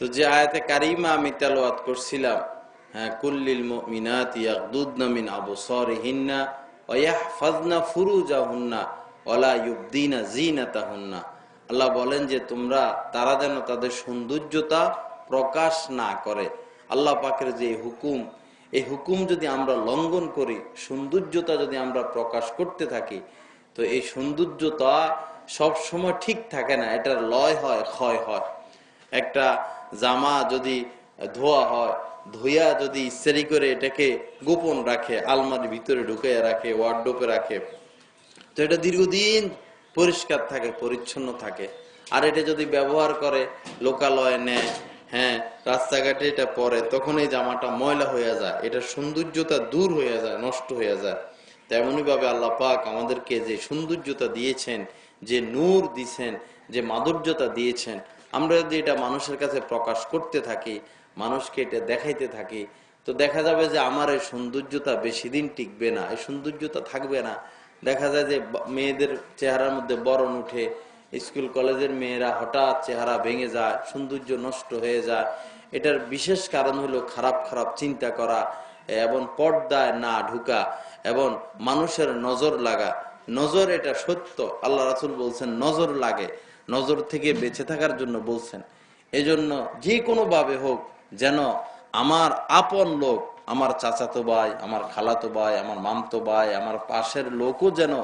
তো যে আয়াতে কারিমা আমি তেলাওয়াত করছিলাম হ্যাঁ আল্লাহ বলেন যে তোমরা, তারা যেন তাদের সৌন্দর্যতা প্রকাশ না করে। আল্লাহ পাকের যে হুকুম, এই হুকুম যদি আমরা লঙ্ঘন করি, সৌন্দর্যতা যদি আমরা প্রকাশ করতে থাকি, তো এই সৌন্দর্যতা সব সময় ঠিক থাকে না, এটার লয় হয়, ক্ষয় হয়। একটা জামা যদি ধোয়া হয়, ধুইয়া যদি ইস্তারি করে এটাকে গোপন রাখে, আলমারির ভিতরে ঢুকে রাখে ওয়ার্ডোপে রাখে, তো এটা দীর্ঘদিন পরিষ্কার থাকে, পরিচ্ছন্ন থাকে। আর এটা যদি ব্যবহার করে, লোকালয়ে নেয় হ্যাঁ রাস্তাঘাটে এটা পরে, তখন এই জামাটা ময়লা হয়ে যায় এটা সৌন্দর্যতা দূর হয়ে যায়, নষ্ট হয়ে যায়। তেমনি ভাবে আল্লাহ পাক আমাদেরকে যে সৌন্দর্যতা দিয়েছেন, যে নূর দিছেন, যে মাধুর্যতা দিয়েছেন আমরা যদি এটা মানুষের কাছে প্রকাশ করতে থাকি, মানুষকে এটা দেখাইতে থাকি, তো দেখা যাবে যে আমার এই সৌন্দর্যতা বেশি দিন টিকবে না, এই সৌন্দর্যতা থাকবে না। দেখা যায় যে মেয়েদের চেহারার মধ্যে বরণ উঠে, স্কুল কলেজের মেয়েরা হঠাৎ চেহারা ভেঙে যায়, সৌন্দর্য নষ্ট হয়ে যায়। এটার বিশেষ কারণ হলো খারাপ খারাপ চিন্তা করা এবং পর্দায় না ঢুকা এবং মানুষের নজর লাগা। নজর এটা সত্য, আল্লাহ রাসুল বলছেন, নজর লাগে। নজর থেকে বেঁচে থাকার জন্য বলছেন, এজন্য যে কোনো ভাবে হোক যেন আমার আপন লোক, আমার চাচাতো ভাই, আমার খালাতো ভাই, আমার মামতো ভাই, আমার পাশের লোকও যেন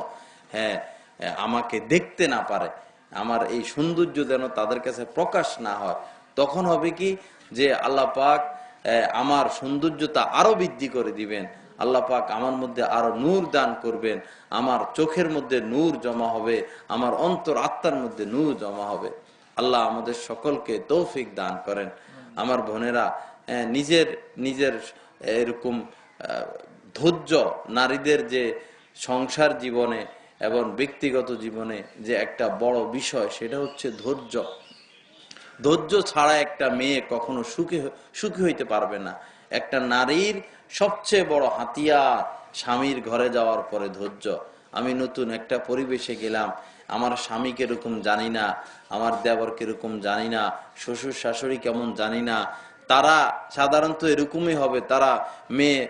হ্যাঁ আমাকে দেখতে না পারে, আমার এই সৌন্দর্য যেন তাদের কাছে প্রকাশ না হয়, তখন হবে কি যে আল্লাহ পাক আমার সৌন্দর্যতা আরও বৃদ্ধি করে দিবেন আল্লাহ পাক আমার মধ্যে আরও নূর দান করবেন। আমার চোখের মধ্যে নূর জমা হবে, আমার অন্তর আত্মার মধ্যে নূর জমা হবে। আল্লাহ আমাদের সকলকে তৌফিক দান করেন। আমার বোনেরা নিজের নিজের এরকম ধৈর্য, নারীদের যে সংসার জীবনে এবং ব্যক্তিগত জীবনে যে একটা বড় বিষয়, সেটা হচ্ছে ধৈর্য। ধৈর্য ছাড়া একটা মেয়ে কখনো সুখী সুখী হইতে পারবে না। একটা নারীর সবচেয়ে বড় হাতিয়ার স্বামীর ঘরে যাওয়ার পরে ধৈর্য। আমি নতুন একটা পরিবেশে গেলাম। আমার স্বামী কীরকম জানি না, আমার দেবর কীরকম জানি না, শ্বশুর শাশুড়ি কেমন জানি না। তারা সাধারণত এরকমই হবে, তারা মেয়ে,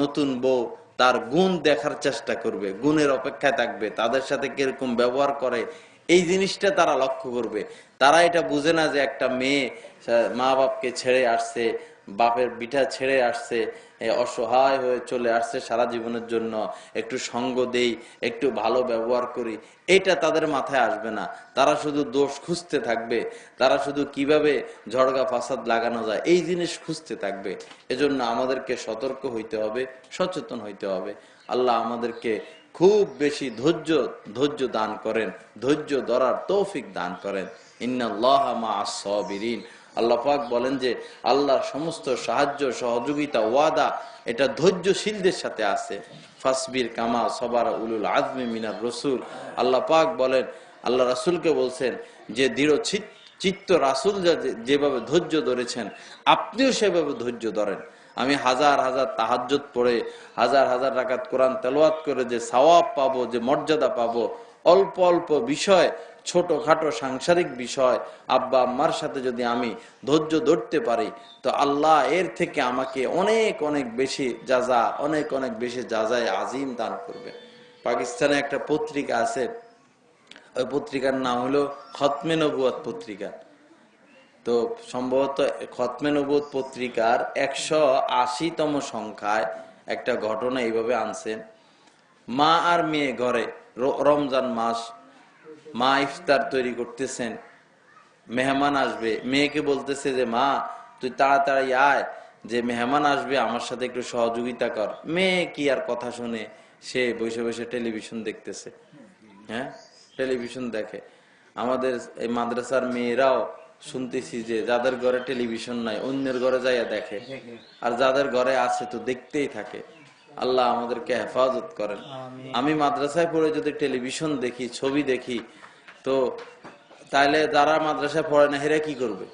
নতুন বউ, তার গুণ দেখার চেষ্টা করবে, গুণের অপেক্ষায় থাকবে, তাদের সাথে কীরকম ব্যবহার করে, এই জিনিসটা তারা লক্ষ্য করবে। তারা এটা বুঝে না যে একটা মেয়ে মা বাপকে ছেড়ে আসছে, বাপের বিটা ছেড়ে আসছে অসহায় হয়ে চলে আসছে সারা জীবনের জন্য। একটু সঙ্গ দেই, একটু ভালো ব্যবহার করি, এটা তাদের মাথায় আসবে না। তারা শুধু দোষ খুঁজতে থাকবে। তারা শুধু কীভাবে ঝড়গা ফাসাদ লাগানো যায়, এই জিনিস খুঁজতে থাকবে। এজন্য আমাদেরকে সতর্ক হইতে হবে, সচেতন হইতে হবে। আল্লাহ আমাদেরকে খুব বেশি ধৈর্য ধৈর্য দান করেন, ধৈর্য ধরার তৌফিক দান করেন। ইন্নাল্লাহ মা সাবিরিন। আল্লাহ পাক বলেন যে আল্লাহর সমস্ত সাহায্য, সহযোগিতা, ওয়াদা এটা ধৈর্যশীলদের সাথে আছে। ফাসবির কামা সবার উলুল আজমি মিনার রসুল। আল্লাহ পাক বলেন, আল্লাহ রাসুলকে বলছেন যে দৃঢ় চিত- চিত্ত রাসুল যেভাবে ধৈর্য ধরেছেন, আপনিও সেভাবে ধৈর্য ধরেন। আমি হাজার হাজার তাহাজ্জুদ পড়ে, হাজার হাজার রাকাত কোরআন তেলাওয়াত করে যে সওয়াব পাবো, যে মর্যাদা পাবো, অল্প অল্প বিষয় ছোটখাটো সাংসারিক বিষয়, আব্বা আম্মার সাথে যদি আমি ধৈর্য ধরতে পারি, তো আল্লাহ এর থেকে আমাকে অনেক অনেক বেশি যাজা অনেক অনেক বেশি যাজায় আজিম দান করবে। পাকিস্তানে একটা পত্রিকা আছে, ওই পত্রিকার নাম হলো খতমে নবুয়াত পত্রিকা। তো সম্ভবত খতমে নবুত পত্রিকার একশো আশিতম সংখ্যায় একটা ঘটনা এইভাবে আনছেন মা আর মেয়ে ঘরে রমজান মাস মা ইফতার তৈরি করতেছেন। মেহমান আসবে। মেয়েকে বলতেছে যে মা তুই তাড়াতাড়ি আয়। যে মেহমান আসবে আমার সাথে একটু সহযোগিতা কর। মেয়ে কি আর কথা শুনে সে বসে বসে টেলিভিশন দেখতেছে। হ্যাঁ? টেলিভিশন দেখে। আমাদের এই মাদ্রাসার মেয়েরাও শুনতেছি যে যাদের ঘরে টেলিভিশন নাই অন্যের ঘরে যাইয়া দেখে। আর যাদের ঘরে আছে তো দেখতেই থাকে। আল্লাহ আমাদেরকে হেফাজত করেন। আমি মাদ্রাসায় পড়ে যদি টেলিভিশন দেখি ছবি দেখি তো তাহলে যারা মাদ্রাসায় পড়ে না, হেরা কি করবে?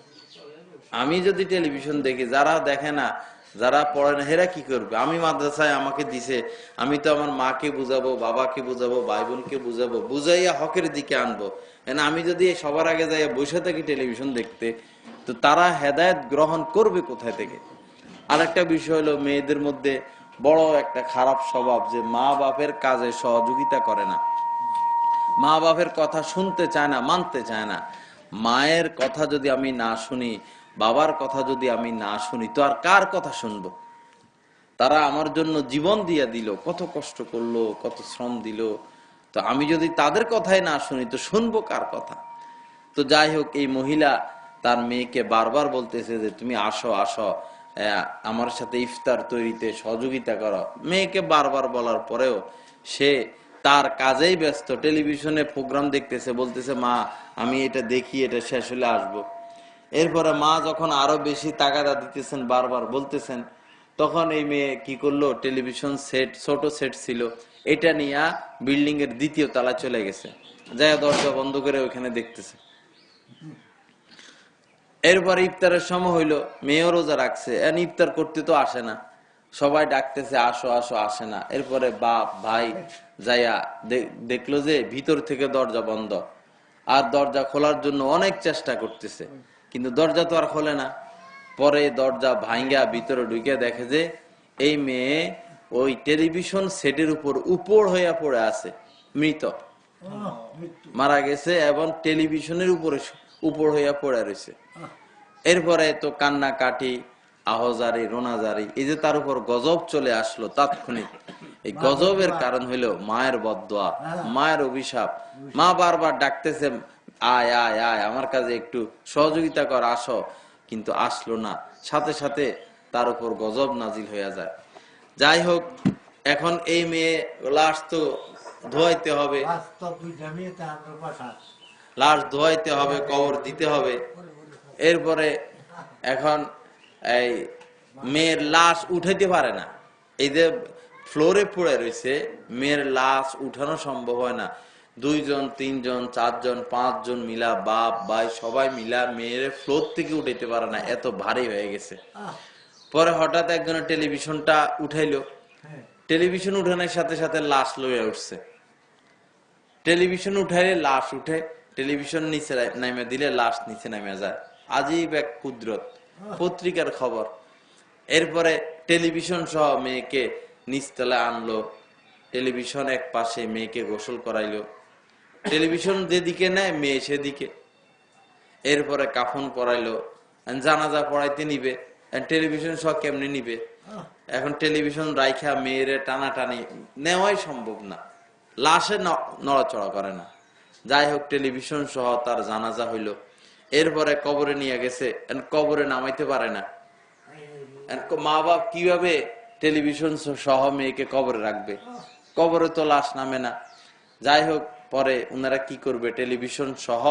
আমি যদি টেলিভিশন দেখি, যারা দেখে না, যারা পড়ে না, হেরা কি করবে? আমি মাদ্রাসায় আমাকে দিছে, আমি তো আমার মাকে বুঝাবো, বাবাকে বুঝাবো ভাই বোনকে বুঝাবো, বুঝাইয়া হকের দিকে আনব। কেন আমি যদি সবার আগে যাই বসে থাকি টেলিভিশন দেখতে, তো তারা হেদায়েত গ্রহণ করবে কোথায় থেকে? আরেকটা বিষয় হলো, মেয়েদের মধ্যে বড় একটা খারাপ স্বভাব যে মা বাপের কাজে সহযোগিতা করে না। মা বাপের কথা শুনতে চায় না, মানতে চায় না। মায়ের কথা যদি আমি না শুনি, বাবার কথা যদি আমি না শুনি, তো আর কার কথা শুনব? তারা আমার জন্য জীবন দিয়ে দিল, কত কষ্ট করল, কত শ্রম দিল। তো আমি যদি তাদের কথাই না শুনি, তো শুনব কার কথা? তো যাই হোক, এই মহিলা তার মেয়েকে বারবার বলতেছে যে, তুমি আসো আসো আমার সাথে ইফতার তৈরিতে সহযোগিতা করো। মেয়েকে বারবার বলার পরেও সে তার কাজেই ব্যস্ত, টেলিভিশনে প্রোগ্রাম দেখতেছে, বলতেছে, মা, আমি এটা দেখি, এটা শেষ হলে আসব। এরপরে মা যখন আরও বেশি তাগাদা দিতেছেন, বারবার বলতেছেন, তখন এই মেয়ে কি করল? টেলিভিশন সেট, ছোট সেট ছিল। এটা নিয়ে বিল্ডিং এর দ্বিতীয় তলা চলে গেছে। যাই দরজা বন্ধ করে ওখানে দেখতেছে। এরপর ইফতারের সময় হইল, মেয়েও রোজা রাখছে। এখন ইফতার করতে তো আসে না। সবাই ডাকতেছে, আসো আসো, আসে না। এরপরে বাপ, ভাই যাইয়া দেখল যে ভিতর থেকে দরজা বন্ধ। আর দরজা খোলার জন্য অনেক চেষ্টা করতেছে, কিন্তু দরজা তো আর খোলে না। পরে দরজা ভাঙ্গা ভিতরে ঢুকে দেখে যে এই মেয়ে ওই টেলিভিশন সেটের উপর উপর হইয়া পড়ে আছে, মৃত। মারা গেছে এবং টেলিভিশনের উপরে উপর হইয়া পড়ে রয়েছে। এরপরে তো কান্না কাটি আহজারি রোনাজারি এই যে তার উপর গজব চলে আসলো তাৎক্ষণিক। এই গজবের কারণ হইল মায়ের বদোয়া মায়ের অভিশাপ। মা বারবার ডাকতেছে আয় আয় আয় আমার কাছে একটু সহযোগিতা কর আসো। কিন্তু আসলো না। সাথে সাথে তার উপর গজব নাজিল হইয়া যায়। যাই হোক এখন এই মেয়ে লাশ তো ধোয়াইতে হবে। লাশ ধোয়াইতে হবে কবর দিতে হবে। এরপরে এখন এই মেয়ের লাশ উঠাইতে পারে না। এই যে ফ্লোরে পড়ে রয়েছে মেয়ের লাশ উঠানো সম্ভব হয় না। দুইজন তিনজন চারজন পাঁচজন মিলা বাপ ভাই সবাই মিলা মেয়ের ফ্লোর থেকে উঠাইতে পারে না। এত ভারী হয়ে গেছে। পরে হঠাৎ একজনের টেলিভিশনটা উঠাইলো। টেলিভিশন উঠানোর সাথে সাথে লাশ লইয়া উঠছে। টেলিভিশন উঠাইলে লাশ উঠে টেলিভিশন নিচে নামে দিলে লাশ নিচে নামে যায়। আজীব এক কুদরত। পত্রিকার খবর। এরপরে টেলিভিশন সহ মেয়েকে নিচতলা আনলো। টেলিভিশন এক পাশে মেয়েকে গোসল করাইলো। টেলিভিশন যেদিকে নেয় মেয়ে সেদিকে। এরপরে কাফন পরাইলো। জানাজা পড়াইতে নিবে। টেলিভিশন সহ কেমনি নিবে? এখন টেলিভিশন রাইখা মেয়েরে টানাটানি নেওয়াই সম্ভব না। লাশে নড়াচড়া করে না। যাই হোক, টেলিভিশন সহ তার জানাজা হইল। এরপরে কবরে নিয়ে গেছে কবরে নামাইতে পারে না। মা বাপ কীভাবে টেলিভিশন সহ মেয়েকে কবরে রাখবে? কবরে তো লাশ নামে না। যাই হোক, পরে ওনারা কি করবে? টেলিভিশন সহ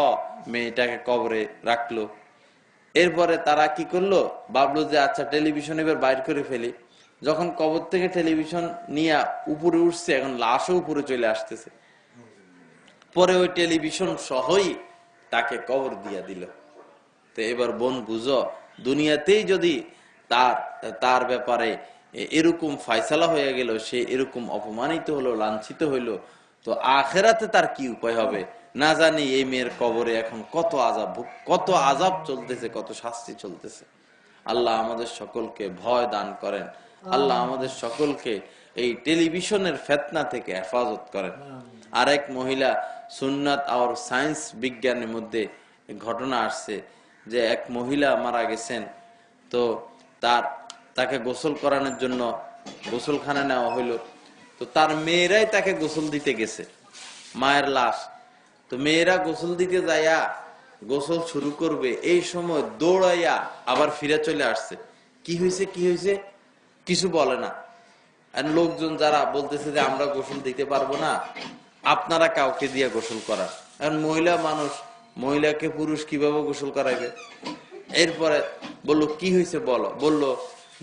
মেয়েটাকে কবরে রাখল। এরপরে তারা কি করল? ভাবলো যে আচ্ছা টেলিভিশন এবার বাইর করে ফেলি। যখন কবর থেকে টেলিভিশন নিয়ে উপরে উঠছে, এখন লাশও উপরে চলে আসতেছে। পরে ওই টেলিভিশন সহই তাকে কবর দিয়া দিল। তো এবার বোন বুঝো দুনিয়াতেই যদি তার তার ব্যাপারে এরকম ফায়সালা হয়ে গেল সে এরকম অপমানিত হলো লাঞ্ছিত হইল তো আখেরাতে তার কি উপায় হবে? না জানি এই মেয়ের কবরে এখন কত আজাব কত আজাব চলতেছে কত শাস্তি চলতেছে। আল্লাহ আমাদের সকলকে ভয় দান করেন। আল্লাহ আমাদের সকলকে এই টেলিভিশনের ফেতনা থেকে হেফাজত করেন। আর এক মহিলা সুন্নাত আর সায়েন্স বিজ্ঞানের মধ্যে ঘটনা আসছে যে এক মহিলা মারা গেছেন। তো তার, তাকে গোসল করানোর জন্য গোসলখানা নেওয়া হইল। তো তার মেয়েরাই তাকে গোসল দিতে গেছে। মায়ের লাশ। তো মেয়েরা গোসল দিতে যাইয়া গোসল শুরু করবে, এই সময় দৌড়াইয়া আবার ফিরে চলে আসছে। কি হয়েছে কি হয়েছে কিছু বলে না। লোকজন যারা বলতেছে যে আমরা গোসল দিতে পারব না আপনারা কাউকে দিয়ে গোসল করার এখন মহিলা মানুষ, মহিলাকে পুরুষ কীভাবে গোসল করাইবে? এরপরে বলল, কি হয়েছে বলো? বলল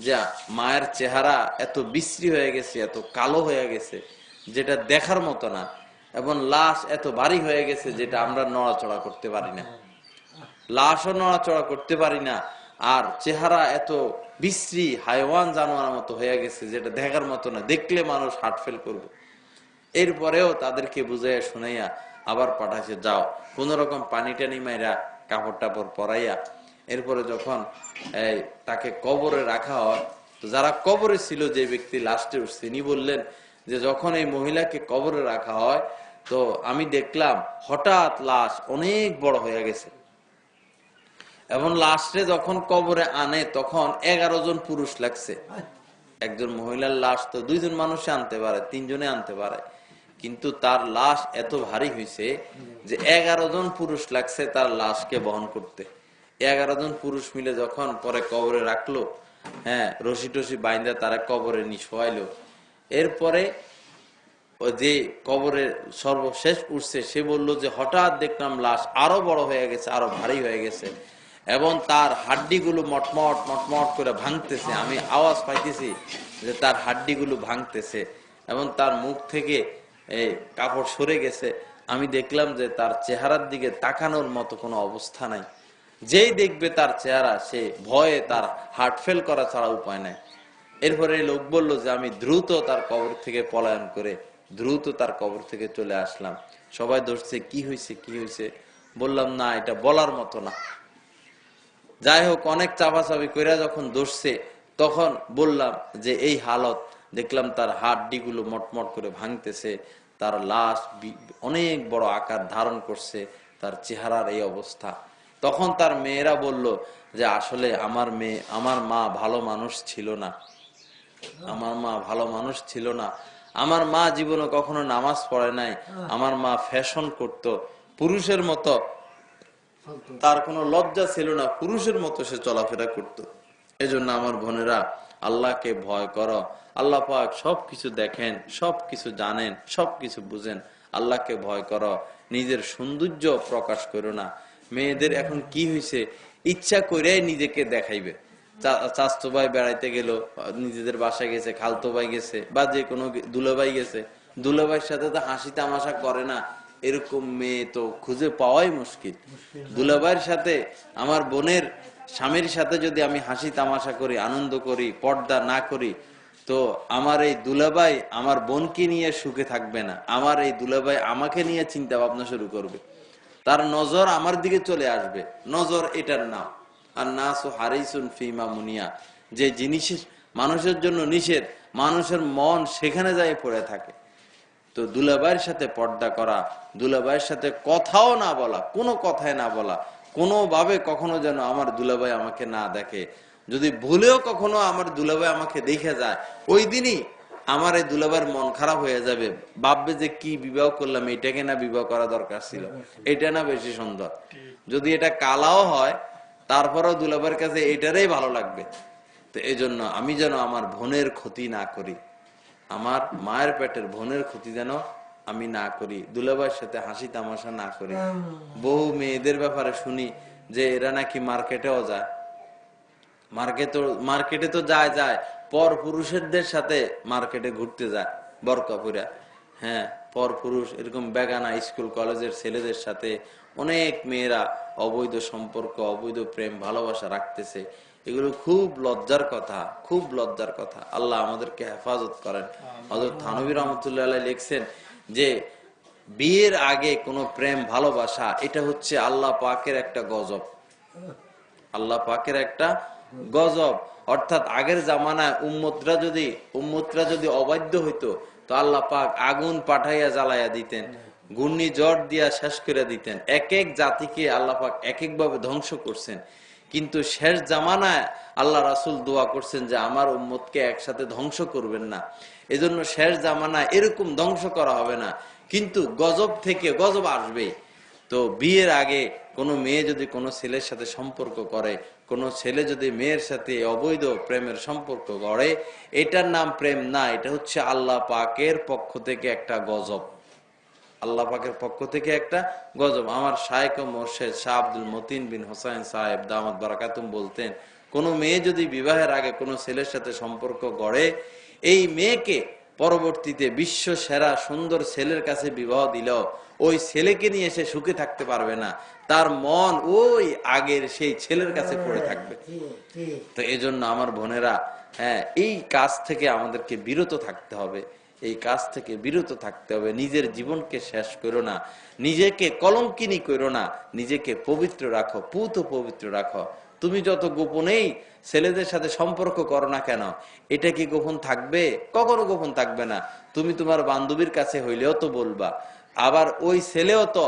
যে, মায়ের চেহারা এত বিশ্রী হয়ে গেছে, এত কালো হয়ে গেছে, যেটা দেখার মতো না, এবং লাশ এত ভারী হয়ে গেছে, যেটা আমরা নড়াচড়া করতে পারি না। লাশও নড়াচড়া করতে পারি না, আর চেহারা এত বিশ্রী হাইওয়ান জানোয়ার মতো হয়ে গেছে, যেটা দেখার মতো না, দেখলে মানুষ হার্ট করবে। এরপরেও তাদেরকে বুঝাইয়া শুনাইয়া আবার পাঠাইছে, যাও। কোন রকম পানি টানি মাইরা কাপড় টাপড় পরাইয়া এরপরে যখন, এই, তাকে কবরে রাখা হয়, তো যারা কবরে ছিল, যে ব্যক্তি লাস্টে তিনি বললেন যে যখন এই মহিলাকে কবরে রাখা হয়, তো আমি দেখলাম হঠাৎ লাশ অনেক বড় হয়ে গেছে। এবং লাস্টে যখন কবরে আনে, তখন এগারো জন পুরুষ লাগছে। একজন মহিলার লাশ তো দুইজন মানুষে আনতে পারে, তিনজনে আনতে পারে। কিন্তু তার লাশ এত ভারী হয়েছে যে এগারো জন পুরুষ লাগছে তার লাশকে বহন করতে। এগারো জন পুরুষ মিলে যখন পরে কবরে রাখল হ্যাঁ রশি টসি বাইন্দা তারা কবরে নি শোয়াইলো। এরপরে যে কবরে সর্বশেষ উঠছে, সে বলল যে হঠাৎ দেখলাম লাশ আরও বড় হয়ে গেছে, আরও ভারী হয়ে গেছে। এবং তার হাড্ডিগুলো মটমট মটমট করে ভাঙতেছে। আমি আওয়াজ পাইতেছি যে তার হাড্ডিগুলো ভাঙতেছে এবং তার মুখ থেকে এই কাপড় সরে গেছে। আমি দেখলাম যে তার চেহারার দিকে তাকানোর মতো কোনো অবস্থা নাই। যেই দেখবে তার চেহারা, সে ভয়ে তার হার্ট ফেল করা ছাড়া উপায় নাই। এরপরে লোক বলল যে, আমি দ্রুত তার কবর থেকে পলায়ন করে দ্রুত তার কবর থেকে চলে আসলাম। সবাই ধরছে, কি হয়েছে কি হয়েছে বললাম, না, এটা বলার মতো না। যাই হোক অনেক চাপাচাপি করে যখন দৌড়ছে তখন বললাম যে এই হালত। দেখলাম তার হাড্ডি গুলো মটমট করে ভাঙতেছে তার লাশ অনেক বড় আকার ধারণ করছে তার চেহারার এই অবস্থা। তখন তার মেয়েরা বলল যে আসলে আমার মেয়ে আমার মা ভালো মানুষ ছিল না। আমার মা ভালো মানুষ ছিল না। আমার মা জীবনে কখনো নামাজ পড়ে নাই। আমার মা ফ্যাশন করত। পুরুষের মতো তার কোনো লজ্জা ছিল না, পুরুষের মতো সে চলাফেরা করত। এজন্য আমার বোনেরা, আল্লাহকে ভয় করো। আল্লাহ পাক সবকিছু দেখেন, সবকিছু জানেন, সবকিছু বুঝেন। আল্লাহকে ভয় করো, নিজের সৌন্দর্য প্রকাশ করো না। মেয়েদের এখন কি হয়েছে? ইচ্ছা করে নিজেকে দেখাইবে। চা- চাচতো ভাই বেড়াইতে গেল, নিজেদের বাসায় গেছে খালতো ভাই গেছে, বা যে কোনো দুলাভাই গেছে। দুলাভাইয়ের সাথে তো হাসি তামাশা করে না। এরকম মেয়ে তো খুঁজে পাওয়াই মুশকিল। দুলাভাইয়ের সাথে আমার বোনের স্বামীর সাথে যদি আমি হাসি তামাশা করি আনন্দ করি পর্দা না করি তো আমার এই দুলাভাই আমার বোনকে নিয়ে সুখে থাকবে না। আমার এই দুলাভাই আমাকে নিয়ে চিন্তা ভাবনা শুরু করবে। তার নজর আমার দিকে চলে আসবে। নজর এটার নাম আর নাসু হারিসুন ফিমা মুনিয়া। যে জিনিসের মানুষের জন্য নিষেধ মানুষের মন সেখানে যায় পড়ে থাকে। তো দুলাভাইয়ের সাথে পর্দা করা দুলাভাইয়ের সাথে কথাও না বলা, কোনো কথায় না বলা, কোনোভাবে কখনো যেন আমার দুলাভাই আমাকে না দেখে। যদি ভুলেও কখনো আমার দুলাভাই আমাকে দেখে যায়, ওই দিনই আমার এই দুলাভাইয়ের মন খারাপ হয়ে যাবে। ভাববে যে কি বিবাহ করলাম এটাকে না বিবাহ করা দরকার ছিল, এটা না বেশি সুন্দর। যদি এটা কালাও হয়, তারপরেও দুলাভাইয়ের কাছে এটারই ভালো লাগবে। তো এই আমি যেন আমার বোনের ক্ষতি না করি। আমার মায়ের পেটের বোনের ক্ষতি যেন আমি না করি। দুলাভাইয়ের সাথে হাসি তামাশা না করি। বহু মেয়েদের ব্যাপারে শুনি যে এরা নাকি মার্কেটেও যায়। মার্কেট মার্কেটে তো যায় যায়। পর পুরুষেরদের সাথে মার্কেটে ঘুরতে যায় বরকাপুরা। হ্যাঁ পর পুরুষ এরকম বেগানা স্কুল কলেজের ছেলেদের সাথে অনেক মেয়েরা অবৈধ সম্পর্ক অবৈধ প্রেম ভালোবাসা রাখতেছে। এগুলো খুব লজ্জার কথা খুব লজ্জার কথা। আল্লাহ আমাদেরকে হেফাজত করেন। হজরত থানবী রহমতুল্লাহ লিখছেন যে বিয়ের আগে কোনো প্রেম ভালোবাসা এটা হচ্ছে আল্লাহ পাকের একটা গজব। আল্লাহ পাকের একটা গজব। অর্থাৎ আগের জামানায় উম্মতরা যদি উম্মতরা যদি অবাধ্য হইতো তো আল্লাহ পাক আগুন পাঠাইয়া জ্বালাইয়া দিতেন ঘূর্ণি জ্বর দিয়া শেষ করে দিতেন। এক এক জাতিকে আল্লাহ পাক এক এক ভাবে ধ্বংস করছেন। কিন্তু শেষ জামানায় আল্লাহ রাসুল দোয়া করছেন যে আমার উম্মতকে একসাথে ধ্বংস করবেন না। এজন্য শেষ জামানায় এরকম ধ্বংস করা হবে না। কিন্তু গজব থেকে গজব আসবেই তো বিয়ের আগে কোনো মেয়ে যদি কোনো ছেলের সাথে সম্পর্ক করে, কোনো ছেলে যদি মেয়ের সাথে অবৈধ প্রেমের সম্পর্ক গড়ে এটার নাম প্রেম না, এটা হচ্ছে আল্লাহ পাকের পক্ষ থেকে একটা গজব। আল্লাহ পাকের পক্ষ থেকে একটা গজব। আমার শায়েক ও মোর্শেদ শাহ আব্দুল মতিন বিন হোসাইন সাহেব দামাত বারাকাতুম বলতেন কোনো মেয়ে যদি বিবাহের আগে কোনো ছেলের সাথে সম্পর্ক গড়ে এই মেয়েকে পরবর্তীতে বিশ্ব সেরা সুন্দর ছেলের কাছে বিবাহ দিল ওই ছেলেকে নিয়ে সে সুখে থাকতে পারবে না। তার মন ওই আগের সেই ছেলের কাছে পড়ে থাকবে। তো এই জন্য আমার বোনেরা হ্যাঁ এই কাজ থেকে আমাদেরকে বিরত থাকতে হবে। এই কাজ থেকে বিরত থাকতে হবে। নিজের জীবনকে শেষ করো না। নিজেকে কলঙ্কিনী করো না। নিজেকে পবিত্র রাখো, পুত পবিত্র রাখো। তুমি যত গোপনেই ছেলেদের সাথে সম্পর্ক করো না কেন, এটা কি গোপন থাকবে? কখনো গোপন থাকবে না। তুমি তোমার বান্ধবীর কাছে হইলেও তো বলবা। আবার ওই ছেলেও তো,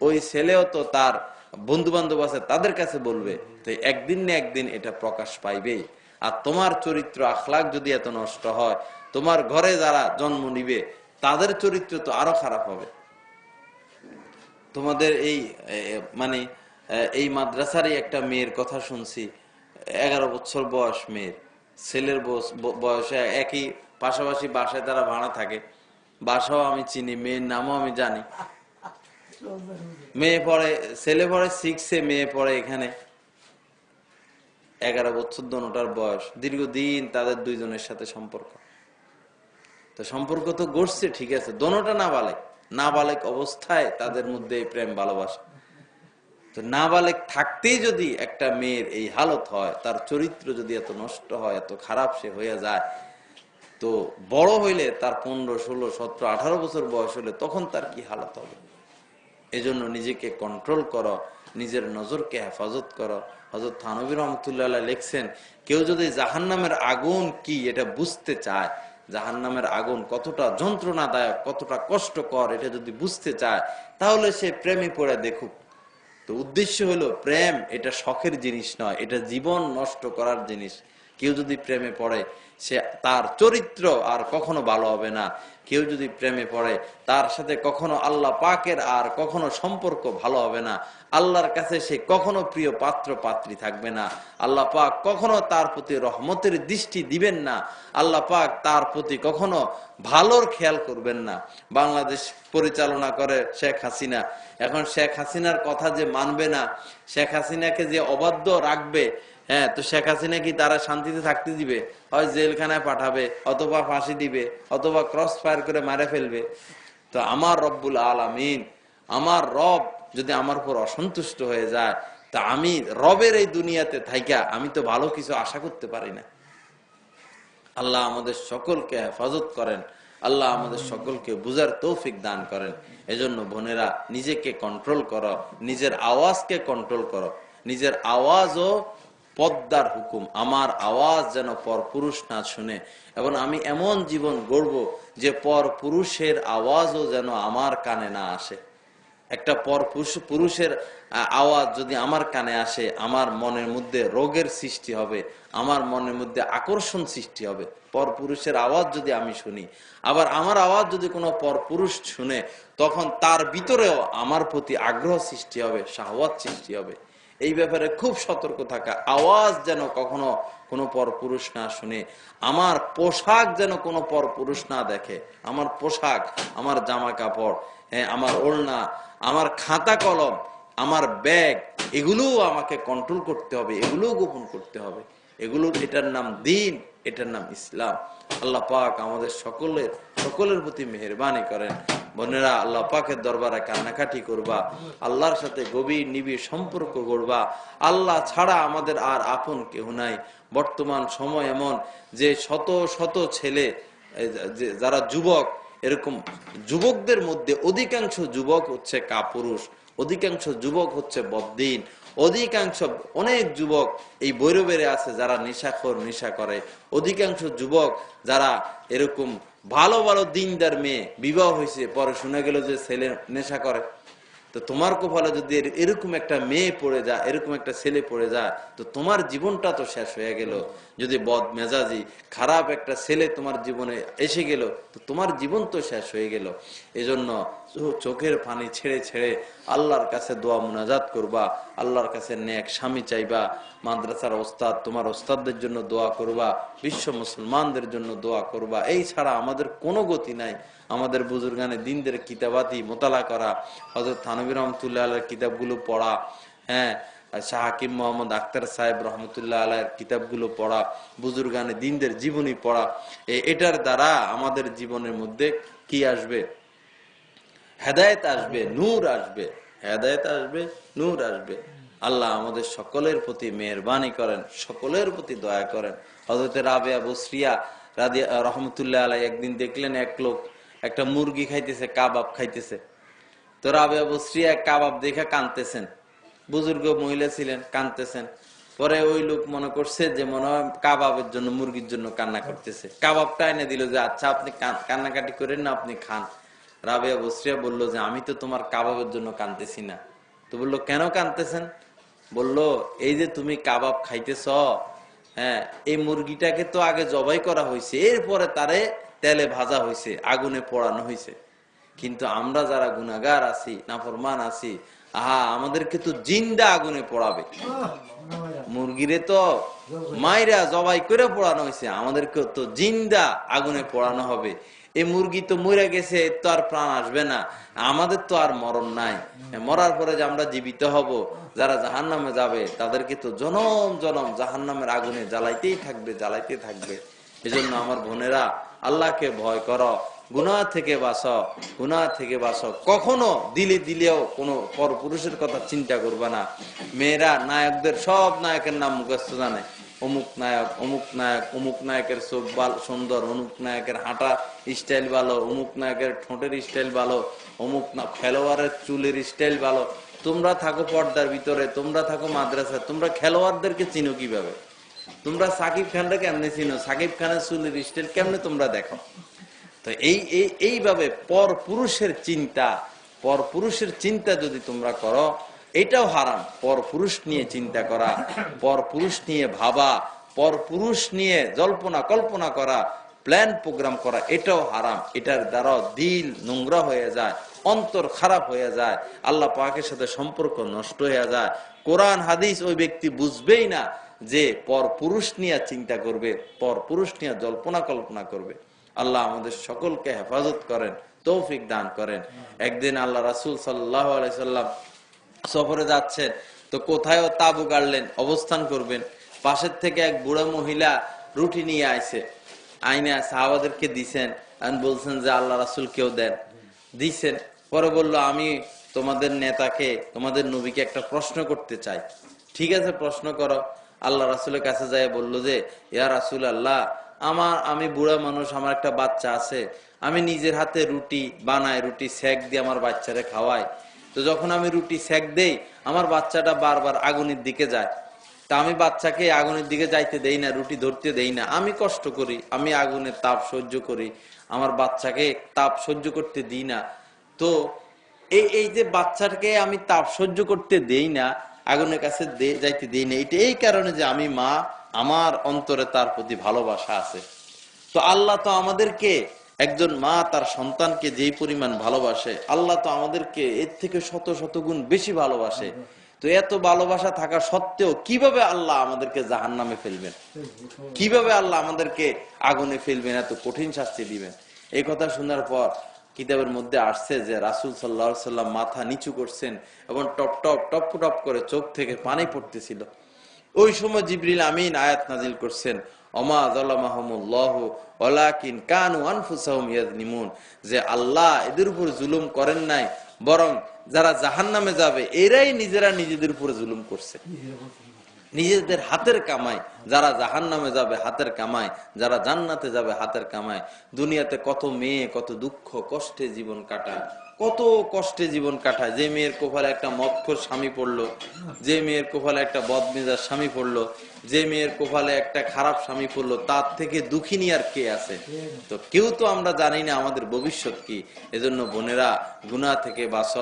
ওই ছেলেও তো তার বন্ধু বান্ধব আছে, তাদের কাছে বলবে। তো একদিন না একদিন এটা প্রকাশ পাইবেই। আর তোমার চরিত্র আখলাক যদি এত নষ্ট হয় তোমার ঘরে যারা জন্ম নিবে, তাদের চরিত্র তো আরও খারাপ হবে। তোমাদের এই মানে এই মাদ্রাসারই একটা মেয়ের কথা শুনছি, এগারো বছর বয়স মেয়ের। ছেলের বয়স- একই, পাশাপাশি বাসায় তারা ভাড়া থাকে। বাসাও আমি চিনি, মেয়ের নামও আমি জানি। মেয়ে পড়ে, ছেলে পড়ে সিক্সে মেয়ে পড়ে এখানে। এগারো বছর দোনোটার বয়স। দীর্ঘদিন তাদের দুইজনের সাথে সম্পর্ক। তো সম্পর্ক তো গড়ছে, ঠিক আছে। দোনোটা নাবালেক। নাবালেক অবস্থায় তাদের মধ্যে এই প্রেম, ভালোবাসা। তো নাবালেক থাকতেই যদি একটা মেয়ের এই হালত হয়, তার চরিত্র যদি এত নষ্ট হয়, এত খারাপ সে হয়ে যায়, তো বড় হইলে তার পনেরো, ষোলো, সতেরো, আঠারো বছর বয়স হলে তখন তার কি হালত হবে? এজন্য নিজেকে কন্ট্রোল করো, নিজের নজরকে হেফাজত করো। হজরত থানবী রহমতুল্লাহ লিখছেন, কেউ যদি জাহান্নামের আগুন কি এটা বুঝতে চায় জাহান্নামের আগুন কতটা যন্ত্রণাদায়ক, কতটা কষ্টকর এটা যদি বুঝতে চায়, তাহলে সে প্রেমে পড়ে দেখুক। তো উদ্দেশ্য হলো প্রেম, এটা শখের জিনিস নয়, এটা জীবন নষ্ট করার জিনিস। কেউ যদি প্রেমে পড়ে, সে তার চরিত্র আর কখনো ভালো হবে না। কেউ যদি প্রেমে পড়ে, তার সাথে কখনো আল্লাহ পাকের আর কখনো সম্পর্ক ভালো হবে না। আল্লাহর কাছে সে কখনো প্রিয় পাত্র, পাত্রী থাকবে না। আল্লাহ পাক কখনো তার প্রতি রহমতের দৃষ্টি দিবেন না। আল্লাহ পাক তার প্রতি কখনো ভালোর খেয়াল করবেন না। বাংলাদেশ পরিচালনা করে শেখ হাসিনা। এখন শেখ হাসিনার কথা যে মানবে না, শেখ হাসিনাকে যে অবাধ্য রাখবে হ্যাঁ তো শেখ হাসিনা কি তারা শান্তিতে থাকতে দিবে? হয় জেলখানায় পাঠাবে, অথবা ফাঁসি দিবে, অথবা ক্রস ফায়ার করে মারে ফেলবে? তো আমার রব্বুল আলামিন, আমার রব যদি আমার উপর অসন্তুষ্ট হয়ে যায়, তা আমি রবের এই দুনিয়াতে থাইকা আমি তো ভালো কিছু আশা করতে পারি না। আল্লাহ আমাদের সকলকে হেফাজত করেন, আল্লাহ আমাদের সকলকে বুঝার তৌফিক দান করেন। এজন্য বোনেরা, নিজেকে কন্ট্রোল করো, নিজের আওয়াজকে কন্ট্রোল করো। নিজের আওয়াজও পদ্মার হুকুম। আমার আওয়াজ যেন পর পুরুষ না শুনে এবং আমি এমন জীবন গড়ব যে পর পুরুষের আওয়াজও যেন আমার কানে না আসে। একটা পর পুরুষের আওয়াজ যদি আমার কানে আসে, আমার মনের মধ্যে রোগের সৃষ্টি হবে, আমার মনের মধ্যে আকর্ষণ সৃষ্টি হবে। পর পুরুষের আওয়াজ যদি আমি শুনি, আবার আমার আওয়াজ যদি কোনো পর পুরুষ শুনে, তখন তার ভিতরেও আমার প্রতি আগ্রহ সৃষ্টি হবে, শাহওয়াত সৃষ্টি হবে। এই ব্যাপারে খুব সতর্ক থাকা। আওয়াজ যেন কখনো কোনো পর পুরুষ না শুনে। আমার পোশাক যেন কোনো পর পুরুষ না দেখে। আমার পোশাক, আমার জামা কাপড় হ্যাঁ আমার ওড়না, আমার খাতা কলম আমার ব্যাগ, এগুলোও আমাকে কন্ট্রোল করতে হবে, এগুলোও গোপন করতে হবে। এগুলো, এটার নাম দিন, এটার নাম ইসলাম। আল্লাহ পাক আমাদের সকলের সকলের প্রতি মেহরবানি করেন। বোনেরা আল্লাহ পাকের দরবারে কান্নাকাটি করবা, আল্লাহর সাথে গভীর নিবিড় সম্পর্ক করবা আল্লাহ ছাড়া আমাদের আর আপন কেউ নাই। বর্তমান সময় এমন যে শত শত ছেলে যারা যুবক, এরকম যুবকদের মধ্যে অধিকাংশ যুবক হচ্ছে কাপুরুষ, অধিকাংশ যুবক হচ্ছে বদ্দিন, অধিকাংশ অনেক যুবক এই বৈরবেরে আছে যারা নেশাখোর, নেশা করে। অধিকাংশ যুবক যারা এরকম ভালো ভালো দিনদার মেয়ে বিবাহ হয়েছে, পরে শুনে গেল যে ছেলে নেশা করে। তো তোমার কপালে যদি এরকম একটা মেয়ে পড়ে যায়, এরকম একটা ছেলে পড়ে যায়, তো তোমার জীবনটা তো শেষ হয়ে গেল। যদি বদ মেজাজি খারাপ একটা ছেলে তোমার জীবনে এসে গেল, তো তোমার জীবন তো শেষ হয়ে গেল। এজন্য চোখের পানি ছেড়ে ছেড়ে আল্লাহর কাছে দোয়া মুনাজাত করবা, আল্লাহর কাছে নেক স্বামী চাইবা, মাদ্রাসার ওস্তাদ, তোমার ওস্তাদদের জন্য দোয়া করবা, বিশ্ব মুসলমানদের জন্য দোয়া করবা, এই ছাড়া আমাদের কোনো গতি নাই। আমাদের বুজুর্গানে দিনদের কিতাবাতি মোতালা করা হজরত থানবী রহমতুল্লাহ কিতাবগুলো পড়া হ্যাঁ আর শাহ হাকিম মোহাম্মদ আক্তার সাহেব রহমতুল্লাহ আলাহের কিতাবগুলো পড়া, বুজুর্গানে দিনদের জীবনী পড়া এটার দ্বারা আমাদের জীবনের মধ্যে কি আসবে? হেদায়েত আসবে, নূর আসবে। হেদায়েত আসবে, নূর আসবে। আল্লাহ আমাদের সকলের প্রতি মেহরবানি করেন, সকলের প্রতি দয়া করেন। হজরত রাবেয়া বসরিয়া রাদিয়া রহমতুল্লাহ আলাই একদিন দেখলেন এক লোক একটা মুরগি খাইতেছে, কাবাব খাইতেছে। তো রাবেয়া বসরিয়া কাবাব দেখে কানতেছেন বুজুর্গ মহিলা ছিলেন কানতেছেন পরে ওই লোক মনে করছে যে মনে হয় কাবাবের জন্য, মুরগির জন্য কান্না করতেছে। কাবাবটা এনে দিল যে আচ্ছা আপনি কান্নাকাটি করেন না, আপনি খান। রাবেয়া বসরিয়া বলল যে, আমি তো তোমার কাবাবের জন্য কানতেছি না। তো বলল, কেন কানতেছেন বলল, এই যে তুমি কাবাব খাইতেছ হ্যাঁ এই মুরগিটাকে তো আগে জবাই করা হয়েছে এরপরে তারে তেলে ভাজা হয়েছে আগুনে পোড়ানো হয়েছে কিন্তু আমরা যারা গুনাগার আছি, নাফরমান আছি, আহা, আমাদেরকে তো জিন্দা আগুনে পোড়াবে। মুরগিরে তো মাইরা জবাই করে পোড়ানো হয়েছে আমাদেরকে তো জিন্দা আগুনে পোড়ানো হবে। এই মুরগি তো মরে গেছে, তো আর প্রাণ আসবে না। আমাদের তো আর মরণ নাই। মরার পরে যে আমরা জীবিত হব, যারা জাহান নামে যাবে, তাদেরকে তো জনম জনম জাহান নামের আগুনে জ্বালাইতেই থাকবে জ্বালাইতে থাকবে। এজন্য আমার বোনেরা, আল্লাহকে ভয় করো, গুনাহ থেকে বাস গুনাহ থেকে বাস কখনো দিলে দিলেও কোনো পর পুরুষের কথা চিন্তা করবে না। মেয়েরা, নায়কদের সব নায়কের নাম মুখস্থ জানে। অমুক নায়ক অমুক নায়ক, অমুক নায়কের চোখ সুন্দর, অমুক নায়কের হাঁটা স্টাইল ভালো, অমুক নায়কের ঠোঁটের স্টাইল ভালো, অমুক না খেলোয়াড়ের চুলের স্টাইল ভালো। তোমরা থাকো পর্দার ভিতরে, তোমরা থাকো মাদ্রাসায়, তোমরা খেলোয়াড়দেরকে চিনো কীভাবে? তোমরা সাকিব খানরা কেমনে চিনো? সাকিব খানের চুলের স্টাইল কেমনে তোমরা দেখো? তো এই, এইভাবে পর পুরুষের চিন্তা, পর পুরুষের চিন্তা যদি তোমরা করো এটাও হারাম। পর পুরুষ নিয়ে চিন্তা করা, পর পুরুষ নিয়ে ভাবা, পর পুরুষ নিয়ে জল্পনা কল্পনা করা প্ল্যান প্রোগ্রাম করা, এটাও হারাম। এটার দ্বারা দিল নোংরা হয়ে যায়, অন্তর খারাপ হয়ে যায়, আল্লাহ পাকের সাথে সম্পর্ক নষ্ট হয়ে যায়। কোরআন, হাদিস ওই ব্যক্তি বুঝবেই না যে পর পুরুষ নিয়ে চিন্তা করবে, পর পুরুষ নিয়ে জল্পনা কল্পনা করবে। আল্লাহ আমাদের সকলকে হেফাজত করেন, তৌফিক দান করেন। একদিন আল্লাহ রাসুল সাল্লাহ আলাইসাল্লাম সফরে যাচ্ছেন। তো কোথায়ও তাবু গাড়লেন, অবস্থান করবেন। পাশের থেকে এক বুড়া মহিলা রুটি নিয়ে আইছে। আইনা সাহাবাদেরকে দিছেন আর বলছেন যে, আল্লাহ রাসুল কেউ দেন। দিছেন। পরে বলল, আমি তোমাদের নেতাকে, তোমাদের নবীকে একটা প্রশ্ন করতে চাই। ঠিক আছে, প্রশ্ন করো। আল্লাহ রাসুলের কাছে যায় বলল যে, ইয়া রাসুল আল্লাহ আমার, আমি বুড়া মানুষ, আমার একটা বাচ্চা আছে। আমি নিজের হাতে রুটি বানাই, রুটি সেক দিয়ে আমার বাচ্চারে খাওয়াই। তো যখন আমি রুটি সেক দেই, আমার বাচ্চাটা বারবার আগুনের দিকে যায়। তা আমি বাচ্চাকে আগুনের দিকে যাইতে দেই না, রুটি ধরতে দেই না। আমি কষ্ট করি, আমি আগুনের তাপ সহ্য করি। আমার বাচ্চাকে তাপ সহ্য করতে দিই না। তো এই এই যে বাচ্চাটাকে আমি তাপ সহ্য করতে দেই না, আগুনের কাছে যাইতে দিই না, এটা এই কারণে যে আমি মা, আমার অন্তরে তার প্রতি ভালোবাসা আছে। তো আল্লাহ তো আমাদেরকে একজন মা তার সন্তানকে যেই পরিমাণ ভালোবাসে, আল্লাহ তো আমাদেরকে এর থেকে শত শত গুণ বেশি ভালোবাসে। তো এত ভালোবাসা থাকা সত্ত্বেও কীভাবে আল্লাহ আমাদেরকে জাহান নামে ফেলবেন? কীভাবে আল্লাহ আমাদেরকে আগুনে ফেলবেন, এত কঠিন শাস্তি দিবেন? এই কথা শোনার পর কিতাবের মধ্যে আসছে যে রাসুল সাল্লাহ সাল্লাম মাথা নিচু করছেন এবং টপ টপ টপ টপ করে চোখ থেকে পানি পড়তেছিল। ওই সময় জিবরিল আমিন আয়াত নাজিল করছেন যে আল্লাহ এদের উপর জুলুম করেন নাই, বরং যারা জাহান্নামে যাবে, এরাই নিজেরা নিজেদের উপরে জুলুম করছে। নিজেদের হাতের কামাই, যারা জাহান নামে যাবে, হাতের কামাই, যারা জান্নাতে যাবে, হাতের কামাই। দুনিয়াতে কত মেয়ে, কত দুঃখ, কষ্টে জীবন কাটায়। কত কষ্টে জীবন কাটায়। যে মেয়ের কোফালে একটা মৎখর স্বামী পড়ল, যে মেয়ের কোফালে একটা বদমেজার স্বামী পড়ল, যে মেয়ের কোফালে একটা খারাপ স্বামী পড়ল, তার থেকে দুঃখিনী আর কে আছে? তো কেউ তো আমরা জানি না আমাদের ভবিষ্যৎ কি। এজন্য বোনেরা, গুনাহ থেকে বাঁচ,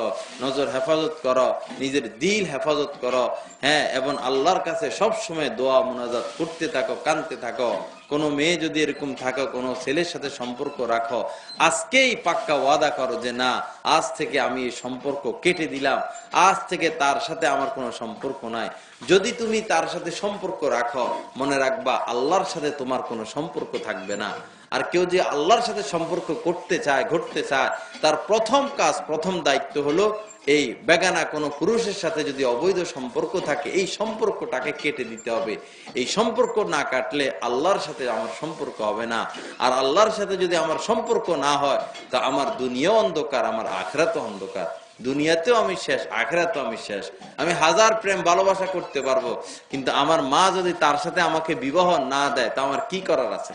নজর হেফাজত করো, নিজের দিল হেফাজত করো হ্যাঁ এবং আল্লাহর কাছে সব সময় দোয়া মোনাজাত করতে থাকো, কানতে থাকো। কোনো মেয়ে যদি এরকম থাকো, কোনো ছেলের সাথে সম্পর্ক রাখো, আজকেই পাক্কা ওয়াদা করো যে না, আজ থেকে আমি এই সম্পর্ক কেটে দিলাম, আজ থেকে তার সাথে আমার কোনো সম্পর্ক নাই। যদি তুমি তার সাথে সম্পর্ক রাখো, মনে রাখবা আল্লাহর সাথে তোমার কোনো সম্পর্ক থাকবে না। আর কেউ যে আল্লাহর সাথে সম্পর্ক করতে চায়, ঘটতে চায়, তার প্রথম কাজ, প্রথম দায়িত্ব হলো এই বেগানা কোনো পুরুষের সাথে যদি অবৈধ সম্পর্ক থাকে, এই সম্পর্কটাকে কেটে দিতে হবে। এই সম্পর্ক না কাটলে আল্লাহর সাথে আমার সম্পর্ক হবে না। আর আল্লাহর সাথে যদি আমার সম্পর্ক না হয়, তা আমার দুনিয়া অন্ধকার, আমার আখরাত অন্ধকার। দুনিয়াতেও আমি শেষ, আখরাতেও আমি শেষ। আমি হাজার প্রেম ভালোবাসা করতে পারব, কিন্তু আমার মা যদি তার সাথে আমাকে বিবাহ না দেয়, তা আমার কি করার আছে?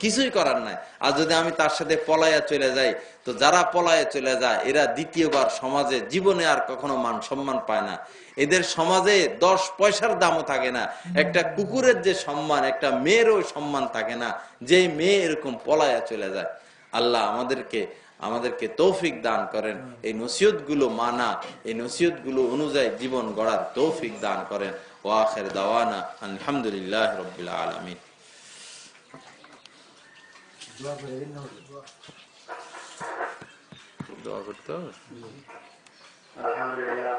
কিছুই করার নাই। আর যদি আমি তার সাথে পলায়া চলে যাই, তো যারা পলায়া চলে যায়, এরা দ্বিতীয়বার সমাজে জীবনে আর কখনো মান সম্মান পায় না। এদের সমাজে দশ পয়সার দামও থাকে না। একটা কুকুরের যে সম্মান, একটা মেয়েরও সম্মান থাকে না। যে মেয়ে এরকম পলায়া চলে যায়। আল্লাহ আমাদেরকে আমাদেরকে তৌফিক দান করেন। এই নসিহতগুলো মানা, এই নসিহতগুলো অনুযায়ী জীবন গড়ার তৌফিক দান করেন। ওয়াখের দাওয়ানা আলহামদুলিল্লাহ রবিল আলমিন। দোয়া করতে হবে আলহামদুলিল্লাহ